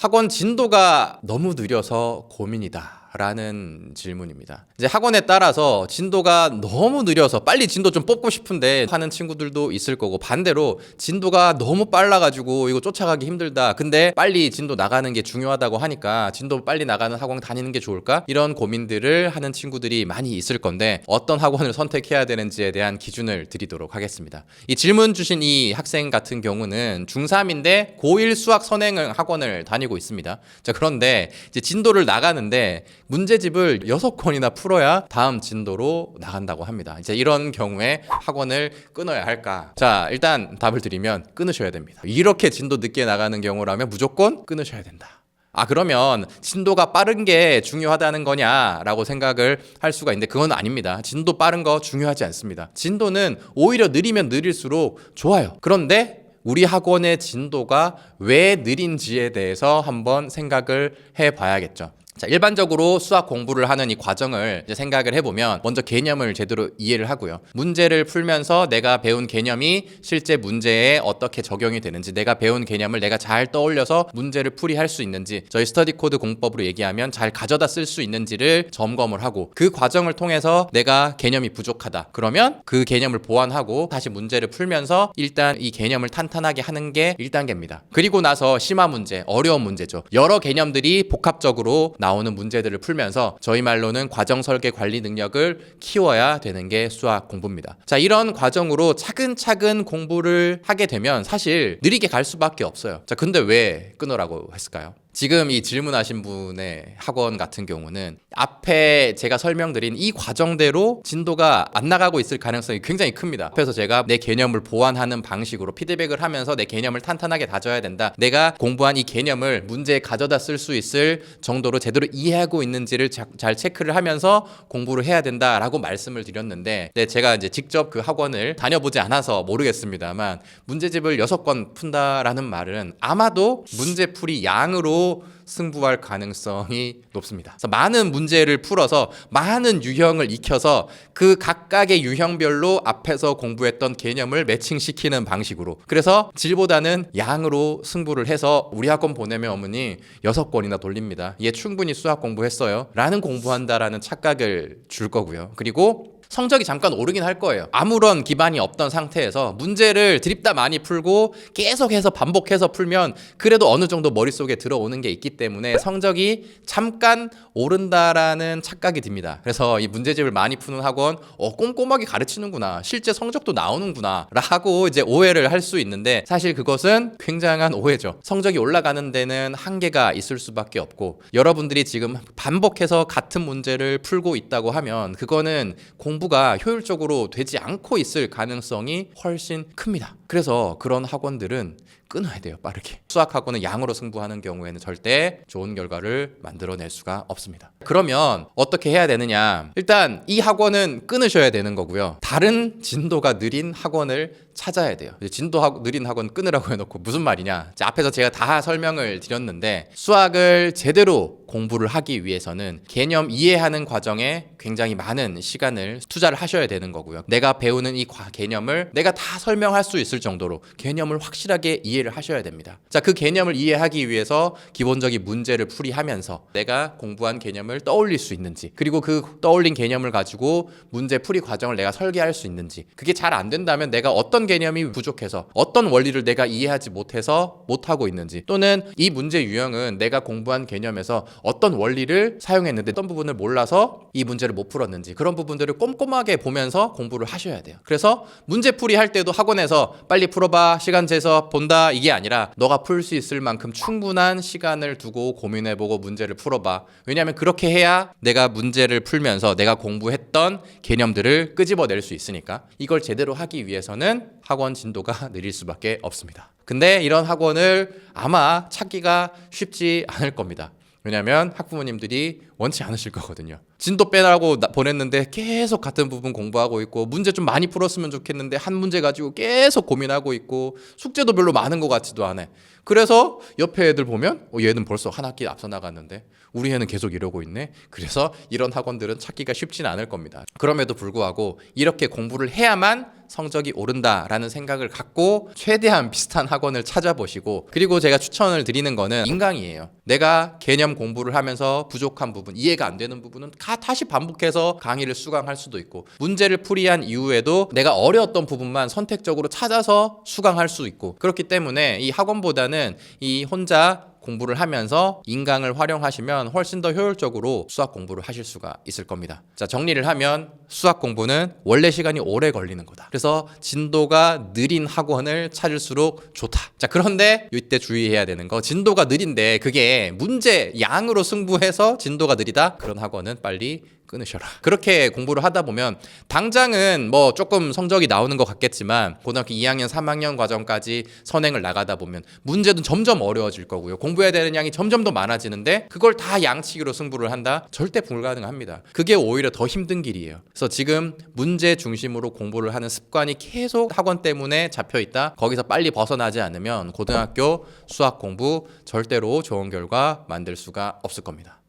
학원 진도가 너무 느려서 고민이다. 라는 질문입니다. 이제 학원에 따라서 진도가 너무 느려서 빨리 진도 좀 뽑고 싶은데 하는 친구들도 있을 거고 반대로 진도가 너무 빨라가지고 이거 쫓아가기 힘들다. 근데 빨리 진도 나가는 게 중요하다고 하니까 진도 빨리 나가는 학원 다니는 게 좋을까? 이런 고민들을 하는 친구들이 많이 있을 건데 어떤 학원을 선택해야 되는지에 대한 기준을 드리도록 하겠습니다. 이 질문 주신 이 학생 같은 경우는 중3인데 고1 수학 선행 학원을 다니고 있습니다. 자, 그런데 이제 진도를 나가는데 문제집을 여섯 권이나 풀어야 다음 진도로 나간다고 합니다. 이제 이런 경우에 학원을 끊어야 할까? 자, 일단 답을 드리면 끊으셔야 됩니다. 이렇게 진도 늦게 나가는 경우라면 무조건 끊으셔야 된다. 아 그러면 진도가 빠른 게 중요하다는 거냐라고 생각을 할 수가 있는데 그건 아닙니다. 진도 빠른 거 중요하지 않습니다. 진도는 오히려 느리면 느릴수록 좋아요. 그런데 우리 학원의 진도가 왜 느린지에 대해서 한번 생각을 해 봐야겠죠. 자, 일반적으로 수학 공부를 하는 이 과정을 생각을 해보면 먼저 개념을 제대로 이해를 하고요. 문제를 풀면서 내가 배운 개념이 실제 문제에 어떻게 적용이 되는지, 내가 배운 개념을 내가 잘 떠올려서 문제를 풀이할 수 있는지, 저희 스터디 코드 공법으로 얘기하면 잘 가져다 쓸 수 있는지를 점검을 하고 그 과정을 통해서 내가 개념이 부족하다. 그러면 그 개념을 보완하고 다시 문제를 풀면서 일단 이 개념을 탄탄하게 하는 게 1단계입니다. 그리고 나서 심화 문제, 어려운 문제죠. 여러 개념들이 복합적으로 나 오는 문제들을 풀면서 저희 말로는 과정 설계 관리 능력을 키워야 되는 게 수학 공부입니다. 자, 이런 과정으로 차근차근 공부를 하게 되면 사실 느리게 갈 수밖에 없어요. 자, 근데 왜 끊으라고 했을까요? 지금 이 질문하신 분의 학원 같은 경우는 앞에 제가 설명드린 이 과정대로 진도가 안 나가고 있을 가능성이 굉장히 큽니다. 앞에서 제가 내 개념을 보완하는 방식으로 피드백을 하면서 내 개념을 탄탄하게 다져야 된다. 내가 공부한 이 개념을 문제에 가져다 쓸 수 있을 정도로 제대로 이해하고 있는지를 자- 잘 체크를 하면서 공부를 해야 된다라고 말씀을 드렸는데 네, 제가 이제 직접 그 학원을 다녀보지 않아서 모르겠습니다만 문제집을 여섯 권 푼다라는 말은 아마도 문제풀이 양으로 승부할 가능성이 높습니다. 그래서 많은 문제를 풀어서 많은 유형을 익혀서 그 각각의 유형별로 앞에서 공부했던 개념을 매칭시키는 방식으로. 그래서 질보다는 양으로 승부를 해서 우리 학원 보내면 어머니 여섯 권이나 돌립니다. 얘 충분히 수학 공부했어요. 라는 공부한다라는 착각을 줄 거고요. 그리고 성적이 잠깐 오르긴 할 거예요. 아무런 기반이 없던 상태에서 문제를 드립다 많이 풀고 계속해서 반복해서 풀면 그래도 어느 정도 머릿속에 들어오는 게 있기 때문에 성적이 잠깐 오른다라는 착각이 듭니다. 그래서 이 문제집을 많이 푸는 학원, 어, 꼼꼼하게 가르치는구나. 실제 성적도 나오는구나. 라고 이제 오해를 할 수 있는데 사실 그것은 굉장한 오해죠. 성적이 올라가는 데는 한계가 있을 수밖에 없고 여러분들이 지금 반복해서 같은 문제를 풀고 있다고 하면 그거는 공 부가 효율적으로 되지 않고 있을 가능성이 훨씬 큽니다. 그래서 그런 학원들은 끊어야 돼요, 빠르게. 수학 학원은 양으로 승부하는 경우에는 절대 좋은 결과를 만들어낼 수가 없습니다. 그러면 어떻게 해야 되느냐? 일단 이 학원은 끊으셔야 되는 거고요. 다른 진도가 느린 학원을 찾아야 돼요. 진도 학- 느린 학원 끊으라고 해놓고 무슨 말이냐? 자, 앞에서 제가 다 설명을 드렸는데 수학을 제대로 공부를 하기 위해서는 개념 이해하는 과정에 굉장히 많은 시간을 투자를 하셔야 되는 거고요. 내가 배우는 이 과- 개념을 내가 다 설명할 수 있을 정도로 개념을 확실하게 이해를 하셔야 됩니다. 자, 그 개념을 이해하기 위해서 기본적인 문제를 풀이하면서 내가 공부한 개념을 떠올릴 수 있는지, 그리고 그 떠올린 개념을 가지고 문제 풀이 과정을 내가 설계할 수 있는지, 그게 잘 안 된다면 내가 어떤 개념이 부족해서 어떤 원리를 내가 이해하지 못해서 못하고 있는지, 또는 이 문제 유형은 내가 공부한 개념에서 어떤 원리를 사용했는데 어떤 부분을 몰라서 이 문제를 못 풀었는지 그런 부분들을 꼼꼼하게 보면서 공부를 하셔야 돼요. 그래서 문제 풀이 할 때도 학원에서 빨리 풀어봐 시간 재서 본다 이게 아니라 너가 풀 수 있을 만큼 충분한 시간을 두고 고민해보고 문제를 풀어봐. 왜냐하면 그렇게 해야 내가 문제를 풀면서 내가 공부했던 개념들을 끄집어낼 수 있으니까 이걸 제대로 하기 위해서는 학원 진도가 느릴 수밖에 없습니다. 근데 이런 학원을 아마 찾기가 쉽지 않을 겁니다. 왜냐하면 학부모님들이 원치 않으실 거거든요. 진도 빼라고 나- 보냈는데 계속 같은 부분 공부하고 있고 문제 좀 많이 풀었으면 좋겠는데 한 문제 가지고 계속 고민하고 있고 숙제도 별로 많은 것 같지도 않아. 그래서 옆에 애들 보면 어, 얘는 벌써 한 학기 앞서 나갔는데 우리 애는 계속 이러고 있네. 그래서 이런 학원들은 찾기가 쉽지는 않을 겁니다. 그럼에도 불구하고 이렇게 공부를 해야만 성적이 오른다라는 생각을 갖고 최대한 비슷한 학원을 찾아보시고 그리고 제가 추천을 드리는 거는 인강이에요. 내가 개념 공부를 하면서 부족한 부분, 이해가 안 되는 부분은 가 다시 반복해서 강의를 수강할 수도 있고 문제를 풀이한 이후에도 내가 어려웠던 부분만 선택적으로 찾아서 수강할 수 있고 그렇기 때문에 이 학원보다는 이 혼자 공부를 하면서 인강을 활용하시면 훨씬 더 효율적으로 수학 공부를 하실 수가 있을 겁니다. 자, 정리를 하면 수학 공부는 원래 시간이 오래 걸리는 거다. 그래서 진도가 느린 학원을 찾을수록 좋다. 자, 그런데 이때 주의해야 되는 거 진도가 느린데 그게 문제 양으로 승부해서 진도가 느리다? 그런 학원은 빨리 끊으셔라. 그렇게 공부를 하다 보면 당장은 뭐 조금 성적이 나오는 것 같겠지만 고등학교 2학년, 3학년 과정까지 선행을 나가다 보면 문제도 점점 어려워질 거고요. 공부해야 되는 양이 점점 더 많아지는데 그걸 다 양치기로 승부를 한다? 절대 불가능합니다. 그게 오히려 더 힘든 길이에요. 그래서 지금 문제 중심으로 공부를 하는 습관이 계속 학원 때문에 잡혀 있다. 거기서 빨리 벗어나지 않으면 고등학교 수학 공부 절대로 좋은 결과 만들 수가 없을 겁니다.